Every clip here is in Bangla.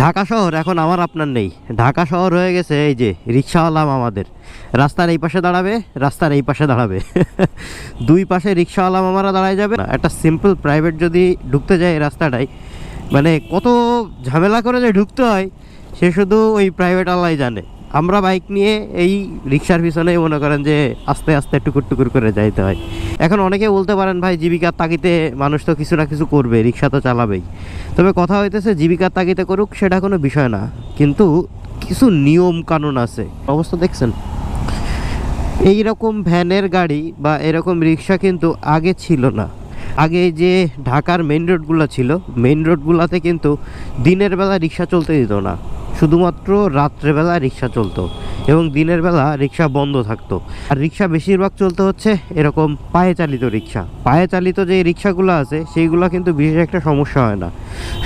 ঢাকা শহর এখন আমার আপনার নেই। ঢাকা শহর হয়ে গেছে এই যে রিক্সাওয়ালা আমাদের রাস্তার এই পাশে দাঁড়াবে, রাস্তার এই পাশে দাঁড়াবে। দুই পাশে রিক্সাওয়ালা মামারা দাঁড়ায় যাবে না। একটা সিম্পল প্রাইভেট যদি ঢুকতে যায় রাস্তাটায় মানে কত ঝামেলা করে যে ঢুকতে হয়, সে শুধু ওই প্রাইভেট আলাই জানে। আমরা বাইক নিয়ে এই রিক্সার পিছনেই মনে করেন যে আস্তে আস্তে টুকুর টুকুর করে যাইতে হয়। এখন অনেকে বলতে পারেন, ভাই জীবিকার তাগিতে মানুষ তো কিছু না কিছু করবে, রিক্সা তো চালাবেই। তবে কথা হইতেছে জীবিকার তাগিতে করুক সেটা কোনো বিষয় না। কিন্তু কিছু নিয়ম কানুন আছে। অবস্থা দেখছেন? এই রকম ভ্যানের গাড়ি বা এরকম রিক্সা কিন্তু আগে ছিল না। আগে যে ঢাকার মেইন রোডগুলো ছিল, মেইন রোডগুলোতে কিন্তু দিনের বেলা রিক্সা চলতে দিত না। শুধুমাত্র রাত্রেবেলা রিক্সা চলতো এবং দিনের বেলা রিক্সা বন্ধ থাকতো। আর রিক্সা বেশিরভাগ চলতে হচ্ছে এরকম পায়ে চালিত রিক্সা। পায়ে চালিত যে রিক্সাগুলো আছে, সেইগুলো কিন্তু বিশেষ একটা সমস্যা হয় না।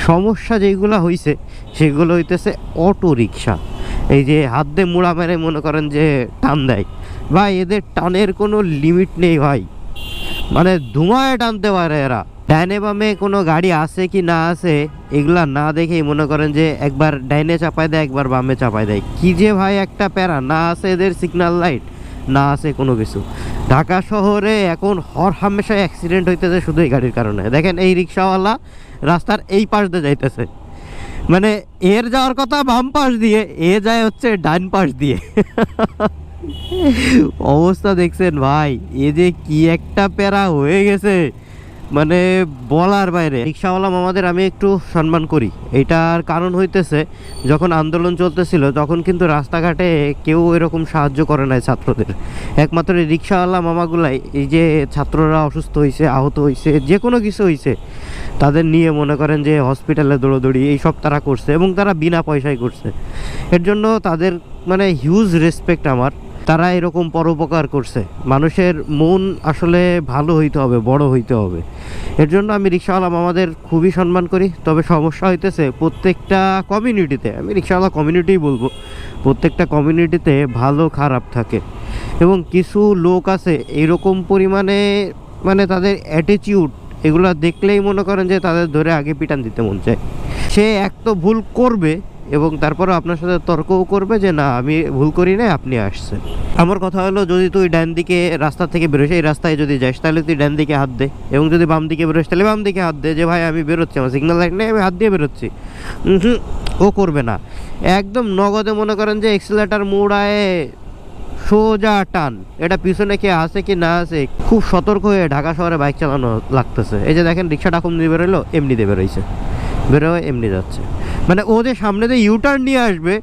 সমস্যা যেইগুলো হয়েছে সেগুলো হইতেছে অটো রিক্সা। এই যে হাত দিয়ে মুড়া মেরে মনে করেন যে টান দেয়। ভাই, এদের টানের কোনো লিমিট নেই ভাই। মানে ধুমায় টানতে পারে এরা। ডাইনে বামে কোনো গাড়ি আছে কি না আছে, এগুলা না দেখেই মনে করেন যে একবার ডাইনে চাপায় দেয়, একবার বামে চাপায় দেয়। কি যে ভাই একটা প্যারা, না আছে এদের সিগন্যাল লাইট না আছে কোনো কিছু। ঢাকা শহরে এখন হর হামেশা অ্যাক্সিডেন্ট হইতেছে শুধু এই গাড়ির কারণে। দেখেন এই রিক্সাওয়ালা রাস্তার এই পাশ দিয়ে যাইতেছে। মানে এর যাওয়ার কথা বাম পাশ দিয়ে, এ যায় হচ্ছে ডান পাশ দিয়ে। অবস্থা দেখছেন ভাই, এ যে কি একটা প্যারা হয়ে গেছে। মানে বলার বাইরে, রিক্সাওয়ালা মামাদের আমি একটু সম্মান করি। এটার কারণ হইতেছে, যখন আন্দোলন চলতেছিল, তখন কিন্তু রাস্তাঘাটে কেউ এরকম সাহায্য করে নাই ছাত্রদের। একমাত্র এই রিক্সাওয়ালা মামাগুলাই, এই যে ছাত্ররা অসুস্থ হয়েছে আহত হয়েছে যে কোনো কিছু হয়েছে তাদের নিয়ে মনে করেন যে হসপিটালে দৌড়োদৌড়ি, এইসব তারা করছে এবং তারা বিনা পয়সায় করছে। এর জন্য তাদের মানে হিউজ রেসপেক্ট আমার। তারা এরকম পরোপকার করছে। মানুষের মন আসলে ভালো হইতে হবে, বড় হইতে হবে। এর জন্য আমি রিক্সাওয়ালা মামাদের খুবই সম্মান করি। তবে সমস্যা হইতেছে, প্রত্যেকটা কমিউনিটিতে আমি রিক্সাওয়ালা কমিউনিটিই বলব, প্রত্যেকটা কমিউনিটিতে ভালো খারাপ থাকে। এবং কিছু লোক আছে, এরকম পরিমাণে মানে তাদের অ্যাটিটিউড এগুলো দেখলেই মনে করেন যে তাদের ধরে আগে পিটান দিতে মন চায়। সে এক তো ভুল করবে এবং তারপরে আপনার সাথে তর্কও করবে যে, না, আমি ভুল করি না আপনি আসছেন। আমার কথা হলো, যদি তুই ডান দিকে রাস্তা থেকে বেরোস, এই রাস্তায় যদি যাস, তাহলে তুই ডান দিকে হাত দে এবং যদি বাম দিকে বেরোস, তাহলে বাম দিকে হাত দে যে, ভাই, আমি বেরোচ্ছি, আমার সিগনাল লাইট নেই, আমি হাত দিয়ে বেরোচ্ছি। ও করবে না। একদম নগদে মনে করেন যে এক্সিলেটার মোড়ায় সোজা টান। এটা পিছনে কে আছে কি না আছে, খুব সতর্ক হয়ে ঢাকা শহরে বাইক চালানো লাগতেছে। এই যে দেখেন রিক্সাটা কম দিয়ে বেরোলো এমনি দিয়ে বেরোইছে। বেরোয়, এমনি যাচ্ছে। মানে ও যে সামনে দিয়ে ইউটার্ন নিয়ে আসবে,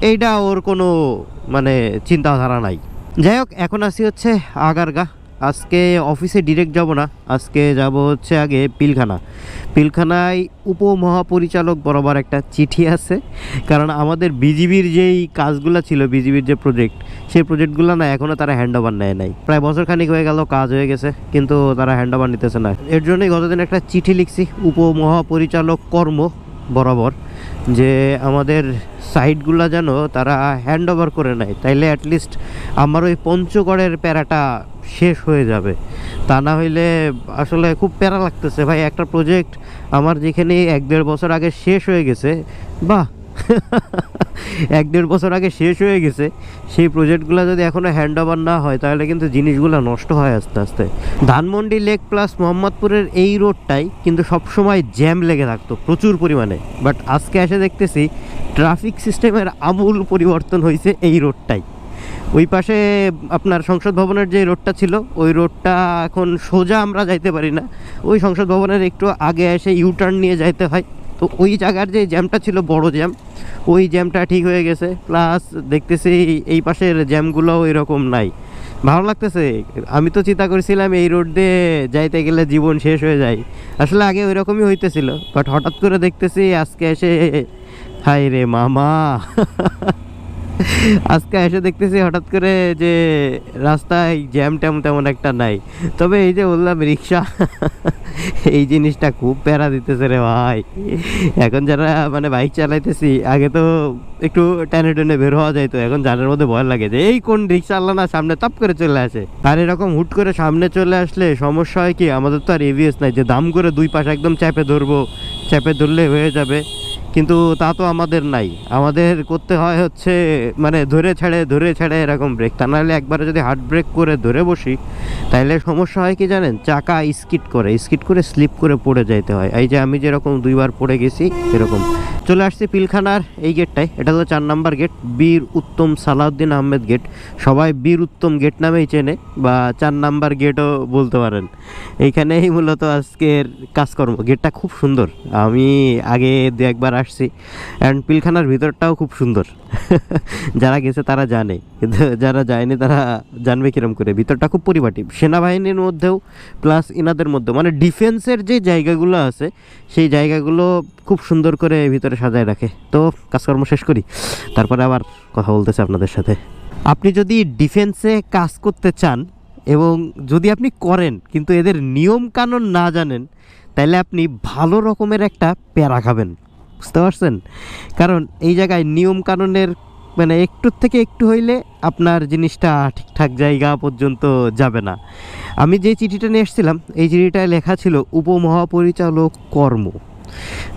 এইটা ওর কোনো মানে চিন্তাধারা নাই। যাই হোক, এখন আসি হচ্ছে আগারগা। আজকে অফিসে ডিরেক্ট যাব না। আজকে যাব হচ্ছে আগে পিলখানা। পিলখানায় উপমহাপরিচালক বরাবর একটা চিঠি আছে। কারণ আমাদের বিজিবির যেই কাজগুলো ছিল, বিজিবির যে প্রজেক্ট সেই প্রজেক্টগুলো না এখনও তারা হ্যান্ড ওভার নেয় নাই। প্রায় বছরখানিক হয়ে গেল, কাজ হয়ে গেছে, কিন্তু তারা হ্যান্ড ওভার নিতেছে না। এর জন্যই গতদিন একটা চিঠি লিখছি, উপমহাপরিচালক কর্ম। বরাবর, যে আমাদের সাইডগুলা যেন তারা হ্যান্ড ওভার করে নেয়। তাইলে অ্যাটলিস্ট আমার ওই পঞ্চগড়ের প্যারাটা শেষ হয়ে যাবে। তা না হইলে আসলে খুব প্যারা লাগতেছে। ভাই, একটা প্রজেক্ট আমার যেখানে এক দেড় বছর আগে শেষ হয়ে গেছে, বাহ! এক দেড় বছর আগে শেষ হয়ে গেছে। সেই প্রজেক্টগুলো যদি এখনও হ্যান্ড ওভার না হয়, তাহলে কিন্তু জিনিসগুলো নষ্ট হয় আস্তে আস্তে। ধানমন্ডি লেক প্লাস মোহাম্মদপুরের এই রোডটাই কিন্তু সবসময় জ্যাম লেগে থাকতো, প্রচুর পরিমাণে। বাট আজকে এসে দেখতেছি ট্রাফিক সিস্টেমের আমূল পরিবর্তন হয়েছে এই রোডটাই। ওই পাশে আপনার সংসদ ভবনের যে রোডটা ছিল, ওই রোডটা এখন সোজা আমরা যাইতে পারি না। ওই সংসদ ভবনের একটু আগে এসে ইউটার্ন নিয়ে যাইতে হয়। তো ওই জায়গার যে জ্যামটা ছিল বড় জ্যাম, ওই জ্যামটা ঠিক হয়ে গেছে। প্লাস দেখতেছি এই পাশের জ্যামগুলোও এরকম নাই। ভালো লাগতেছে। আমি তো চিন্তা করেছিলাম এই রোড দিয়ে যাইতে গেলে জীবন শেষ হয়ে যায়। আসলে আগে ওই রকমই হইতেছিল। বাট হঠাৎ করে দেখতেছি আজকে এসে হাই রে মামা! আজকে এসে দেখতেছি হঠাৎ করে যে রাস্তায় জ্যাম ট্যাম তেমন একটা নাই। তবে এই যে বললাম, রিক্সা, এই জিনিসটা খুব প্যারা দিতেছে রে ভাই। এখন যারা মানে বাইক চালাইতেছি, আগে তো একটু টেনে টেনে বের হওয়া যায় তো এখন জানার মধ্যে ভয় লাগে যে, এই কোন রিক্সা আল্লাহ না সামনে তাপ করে চলে আসে? আর এরকম হুট করে সামনে চলে আসলে সমস্যা হয় কি, আমাদের তো আর এভিএস নাই, যে দাম করে দুই পাশে একদম চাপে ধরবো, চাপে ধরলে হয়ে যাবে। কিন্তু তা তো আমাদের নাই। আমাদের করতে হয় হচ্ছে মানে ধরে ছেড়ে ধরে ছেড়ে এরকম ব্রেক তা নাহলে একবারে যদি হার্ড ব্রেক করে ধরে বসি, তাইলে সমস্যা হয় কি জানেন? চাকা স্কিট করে স্কিট করে স্লিপ করে পড়ে যাইতে হয়। এই যে আমি যেরকম দুইবার পড়ে গেছি, এরকম। চলে আসছি পিলখানার এই গেটটায় এটা হলো চার নাম্বার গেট বীর উত্তম সালাউদ্দিন আহমেদ গেট সবাই বীর উত্তম গেট নামেই চেনে, বা চার নাম্বার গেটও বলতে পারেন। এইখানেই মূলত আজকের কাজকর্ম। গেটটা খুব সুন্দর। আমি আগে দু একবার আসছি। অ্যান্ড পিলখানার ভিতরটাও খুব সুন্দর। যারা গেছে তারা জানে। কিন্তু যারা যায়নি তারা জানবে কিরম করে। ভিতরটা খুব পরিপাটি। সেনাবাহিনীর মধ্যেও প্লাস ইনাদের মধ্যেও। মানে ডিফেন্সের যে জায়গাগুলো আছে, সেই জায়গাগুলো খুব সুন্দর করে ভিতরে সাজায় রাখে। তো কাজকর্ম শেষ করি। তারপরে আবার কথা বলতেছে আপনাদের সাথে। আপনি যদি ডিফেন্সে কাজ করতে চান এবং যদি আপনি করেন, কিন্তু এদের নিয়ম কানুন না জানেন, তাহলে আপনি ভালো রকমের একটা প্যারা খাবেন। বুঝতে পারছেন? কারণ এই জায়গায় নিয়ম কানুনের মানে একটু থেকে একটু হইলে আপনার জিনিসটা ঠিকঠাক জায়গা পর্যন্ত যাবে না। আমি যে চিঠিটা নিয়ে এসেছিলাম, এই চিঠিটায় লেখা ছিল, উপমহাপরিচালক কর্ম।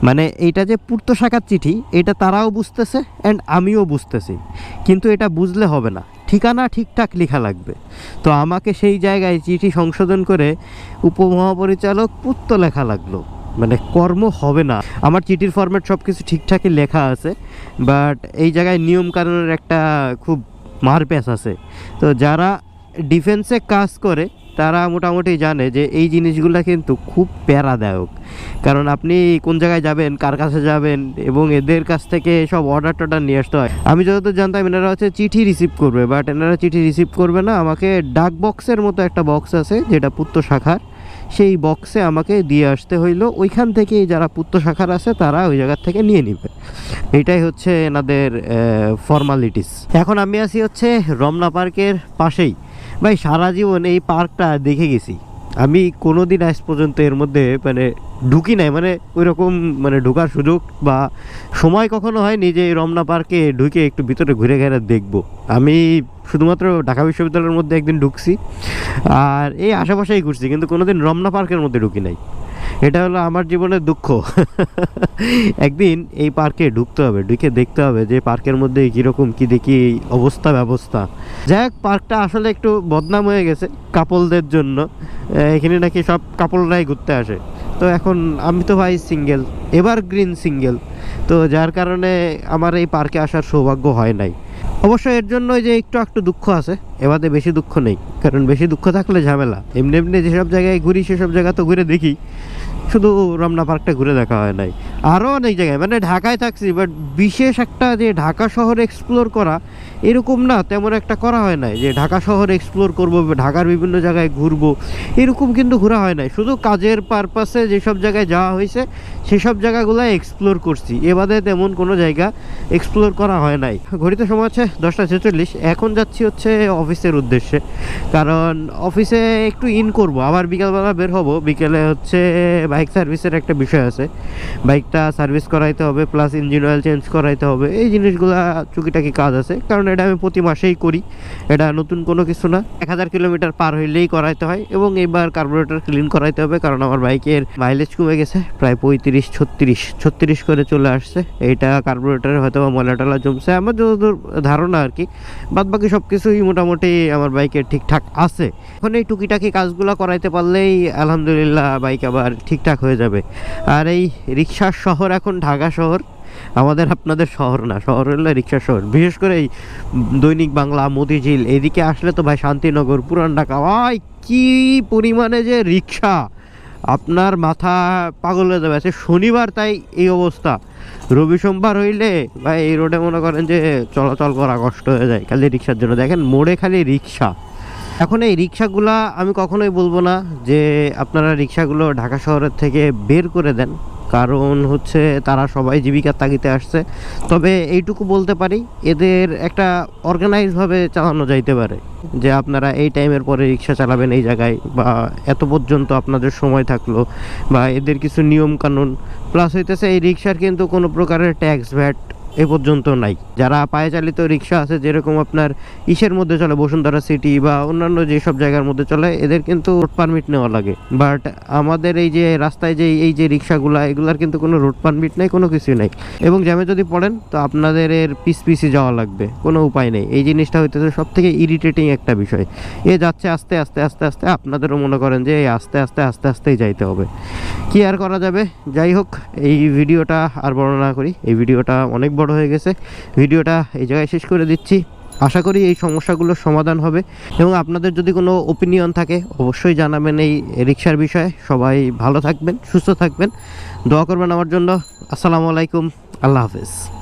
মানে এইটা যে পূর্ত শাখার চিঠি, এটা তারাও বুঝতেছে অ্যান্ড আমিও বুঝতেছি। কিন্তু এটা বুঝলে হবে না। ঠিকানা ঠিকঠাক লেখা লাগবে। তো আমাকে সেই জায়গায় চিঠি সংশোধন করে উপমহাপরিচালক পূর্ত লেখা লাগল। মানে কর্ম হবে না। আমার চিঠির ফরম্যাট সব কিছু ঠিকঠাকই লেখা আছে বাট এই জায়গায় নিয়ম কানুনের একটা খুব মারপ্যাচ আছে। তো যারা ডিফেন্সে কাজ করে, তারা মোটামুটি জানে যে এই জিনিসগুলো কিন্তু খুব প্যারাদায়ক। কারণ আপনি কোন জায়গায় যাবেন, কার কাছে যাবেন, এবং এদের কাছ থেকে সব অর্ডার টর্ডার নিয়ে আসতে হয়। আমি যতদূর জানতাম, এনারা হচ্ছে চিঠি রিসিভ করবে বাট এনারা চিঠি রিসিভ করবে না। আমাকে ডাক বক্সের মতো একটা বক্স আছে, যেটা পুত্র শাখার। সেই বক্সে আমাকে দিয়ে আসতে হইল। ওইখান থেকেই যারা পুত্র শাখার আছে, তারা ওই জায়গার থেকে নিয়ে নিবে। এটাই হচ্ছে এনাদের ফর্মালিটিস এখন আমি আছি হচ্ছে রমনা পার্কের পাশেই। ভাই, সারা জীবন এই পার্কটা দেখে গেছি। আমি কোনো দিন আজ পর্যন্ত এর মধ্যে মানে ঢুকি নাই মানে ওই রকম মানে ঢোকার সুযোগ বা সময় কখনো হয়নি যে রমনা পার্কে ঢুকে একটু ভিতরে ঘুরে ঘেরে দেখব। আমি শুধুমাত্র ঢাকা বিশ্ববিদ্যালয়ের মধ্যে একদিন ঢুকছি আর এই আশেপাশেই ঘুরছি, কিন্তু কোনোদিন রমনা পার্কের মধ্যে ঢুকি নাই। এটা হলো আমার জীবনের দুঃখ। একদিন এই পার্কে ঢুকতে হবে, ঢুকে দেখতে হবে যে পার্কের মধ্যে কীরকম, কী দেখি, এই অবস্থা ব্যবস্থা। যাই হোক, পার্কটা আসলে একটু বদনাম হয়ে গেছে কাপলদের জন্য। এখানে নাকি সব কাপলরাই ঘুরতে আসে। তো এখন আমি তো ভাই সিঙ্গেল এবার গ্রিন সিঙ্গেল তো যার কারণে আমার এই পার্কে আসার সৌভাগ্য হয় নাই। অবশ্য এর জন্য যে একটু একটু দুঃখ আছে, এবারে বেশি দুঃখ নেই, কারণ বেশি দুঃখ থাকলে ঝামেলা। এমনি এমনি যেসব জায়গায় ঘুরি, সেসব জায়গা তো ঘুরে দেখি, শুধু রমনা পার্কটা ঘুরে দেখা হয় নাই। আরও অনেক জায়গায় মানে ঢাকায় থাকছি বাট বিশেষ একটা যে ঢাকা শহর এক্সপ্লোর করা, এরকম না, তেমন একটা করা হয় নাই, যে ঢাকা শহর এক্সপ্লোর করব, ঢাকার বিভিন্ন জায়গায় ঘুরবো, এরকম কিন্তু ঘোরা হয় নাই। শুধু কাজের পারপাসে যেসব জায়গায় যাওয়া হয়েছে সেসব জায়গাগুলো এক্সপ্লোর করছি। এবারে তেমন কোনো জায়গা এক্সপ্লোর করা হয় নাই। ঘড়িতে সময় হচ্ছে দশটা ছেচল্লিশ। এখন যাচ্ছি হচ্ছে অফিসের উদ্দেশ্যে। কারণ অফিসে একটু ইন করব। আবার বিকালবেলা বের হব। বিকেলে হচ্ছে বাইক সার্ভিসের একটা বিষয় আছে। বাইকটা সার্ভিস করাইতে হবে প্লাস ইঞ্জিন অয়েল চেঞ্জ করাইতে হবে। এই জিনিসগুলো টুকিটাকি কাজ আছে। কারণ এটা আমি প্রতি মাসেই করি। এটা নতুন কোনো কিছু না। এক হাজার কিলোমিটার পার হইলেই করাইতে হয়। এবং এবার কার্বোরেটর ক্লিন করাইতে হবে। কারণ আমার বাইকের মাইলেজ কমে গেছে। প্রায় পঁয়ত্রিশ ছত্রিশ ছত্রিশ করে চলে আসছে। এইটা কার্বোরেটারে হয়তো ময়লা টলা জমছে। আমার যতদূর ধারণা আর কি বাদ বাকি সব কিছুই মোটামুটি আমার বাইকের ঠিকঠাক আছে। এখন এই টুকিটাকি কাজগুলো করাইতে পারলেই আলহামদুলিল্লাহ বাইক আবার ঠিকঠাক হয়ে যাবে। আর এই রিক্সার শহর এখন ঢাকা শহর, আমাদের আপনাদের শহর না, শহর হলো রিক্সা শহর। বিশেষ করে এই দৈনিক বাংলা, মতিঝিল, এদিকে আসলে তো ভাই শান্তিনগর, পুরান ঢাকা, ভাই কি পরিমাণে যে রিক্সা! আপনার মাথা পাগল হয়ে যাবে। আছে শনিবার, তাই এই অবস্থা। রবি সোমবার হইলে, ভাই, এই রোডে মনে করেন যে চলাচল করা কষ্ট হয়ে যায় খালি রিক্সার জন্য। দেখেন, মোড়ে খালি রিক্সা। এখন এই রিক্সাগুলা আমি কখনোই বলব না যে আপনারা রিক্সাগুলো ঢাকা শহরের থেকে বের করে দেন। কারণ হচ্ছে তারা সবাই জীবিকার তাগিতে আসছে। তবে এইটুকু বলতে পারি, এদের একটা অর্গানাইজভাবে চালানো যাইতে পারে। যে আপনারা এই টাইমের পরে রিক্সা চালাবেন এই জায়গায় বা এত পর্যন্ত আপনাদের সময় থাকল বা এদের কিছু নিয়মকানুন। প্লাস হইতেছে এই রিক্সার কিন্তু কোনো প্রকারের ট্যাক্স ভ্যাট এ পর্যন্ত নাই। যারা পায়ে চালিত রিক্সা আছে, যেরকম আপনার ইসের মধ্যে চলে, বসুন্ধরা সিটি বা অন্যান্য যেসব জায়গার মধ্যে চলে, এদের কিন্তু রোড পারমিট নেওয়া লাগে। বাট আমাদের এই যে রাস্তায় যে এই যে রিক্সাগুলা, এগুলার কিন্তু কোনো রোড পারমিট নেই, কোনো কিছু নেই। এবং জ্যামে যদি পড়েন, তো আপনাদের এর পিস পিসি যাওয়া লাগবে, কোনো উপায় নেই। এই জিনিসটা হইতেছে সব থেকে ইরিটেটিং একটা বিষয়। এ যাচ্ছে আস্তে আস্তে আস্তে আস্তে, আপনাদেরও মনে করেন যে এই আস্তে আস্তে আস্তে, আস্তেই যাইতে হবে। কি আর করা যাবে? যাই হোক, এই ভিডিওটা আর বর্ণনা করি। এই ভিডিওটা অনেক বড় হয়ে গেছে। ভিডিওটা এই জায়গায় শেষ করে দিচ্ছি। আশা করি এই সমস্যাগুলোর সমাধান হবে। এবং আপনাদের যদি কোনো ওপিনিয়ন থাকে, অবশ্যই জানাবেন এই রিক্সার বিষয়ে। সবাই ভালো থাকবেন, সুস্থ থাকবেন। দোয়া করবেন আমার জন্য। আসসালামু আলাইকুম। আল্লাহ হাফেজ।